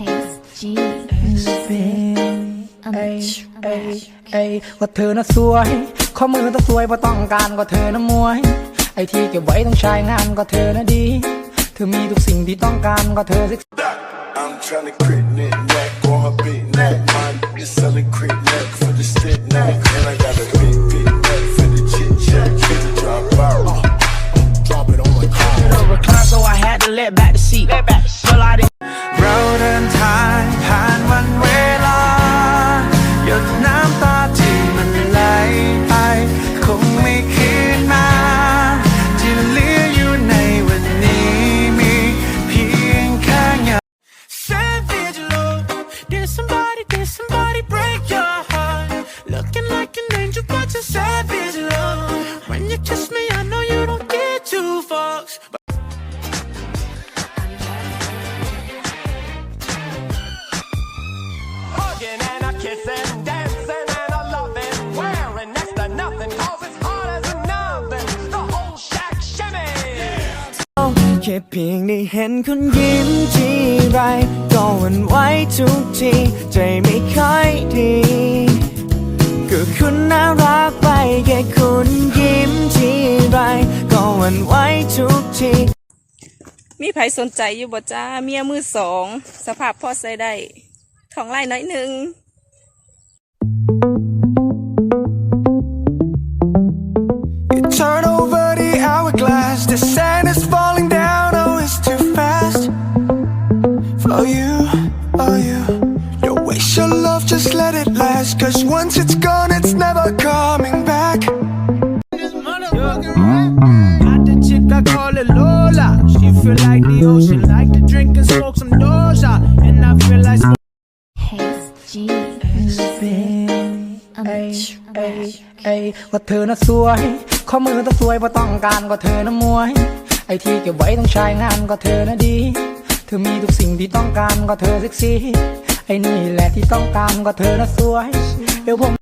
G เอ้ว่าเธอน่ะสวย ข้อมือต้องสวยเพราะต้องการก็เธอน่ะมวย ไอ้ที่เก็บไว้ต้องใช้งานก็เธอน่ะดี เธอมีทุกสิ่งที่ต้องการก็เธอเซ็ก I'm tryna crit knit neck on her big neck. Mine is selling crit neck for the stick neck. And I got a big, big neck for the chit chat. Chit drop out. Drop it on my car. over recline, so I had to let back the seat. Let back the seat. Shimmy. แค่เพียงได้เห็นคุณยิ้มทีไร ก็หวันไหวทุกที ใจไม่ค่อยดี ก็คุณน่ารักไปแค่คุณยิ้มทีไรก็ หวันไหวทุกทีมีไผสนใจอยู่บ่จ้าเมียมือสอง สภาพพอใส่ได้ทองไล่น้อยหนึ่ง smoke some Doja. And I feel like. G เอ้ยเอ้ยเอ้ยว่าเธอน่ะสวย ข้อมือต้องสวยเพราะต้องการก็เธอน่ะมวย ไอ้ที่เก็บไว้ต้องใช้งานก็เธอน่ะดี เธอมีทุกสิ่งที่ต้องการก็เธอเซ็กซี่ ไอ้นี่แหละที่ต้องการก็เธอน่ะสวยเดี๋ยวผม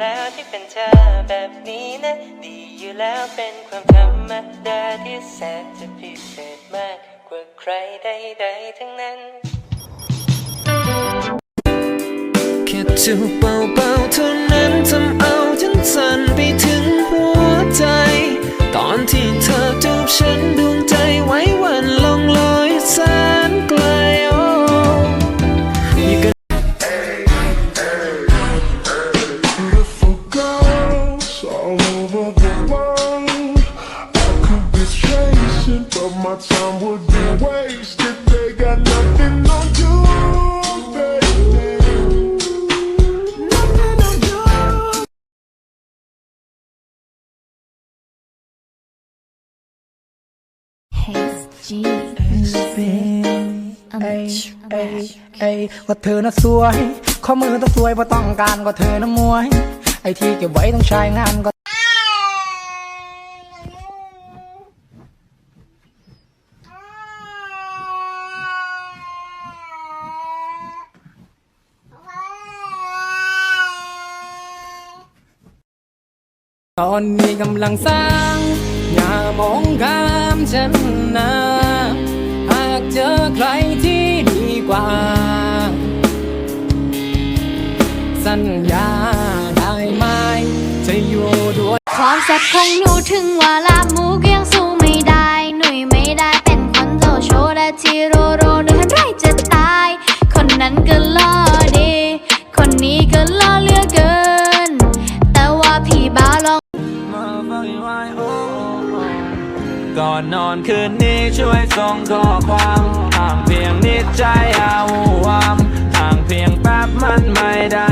แล้วที่เป็นเธอแบบนี้นะ ดีอยู่แล้วเป็นความธรรมดาที่แสนจะพิเศษมากกว่าใครใดๆทั้งนั้น แค่จูบเบา G เอ้ยเอ้ยเอ้ยว่าเธอน่ะสวย ข้อมือต้องสวยเพราะต้องการก็เธอน่ะมวย ไอ้ที่เก็บไว้ต้องใช้งานก็ตอนนี้กำลังสร้างามองข้ามฉันนะหากเจอใครที่ดีกว่า สัญญาได้ไหมจะอยู่ด้วยความแซ่บของหนูถึงว่าลาม อนนอนคืนนี้ช่วยส่งข้อความห่างเพียงนิดใจเอาวูวามห่างเพียงแป๊บมันไม่ได้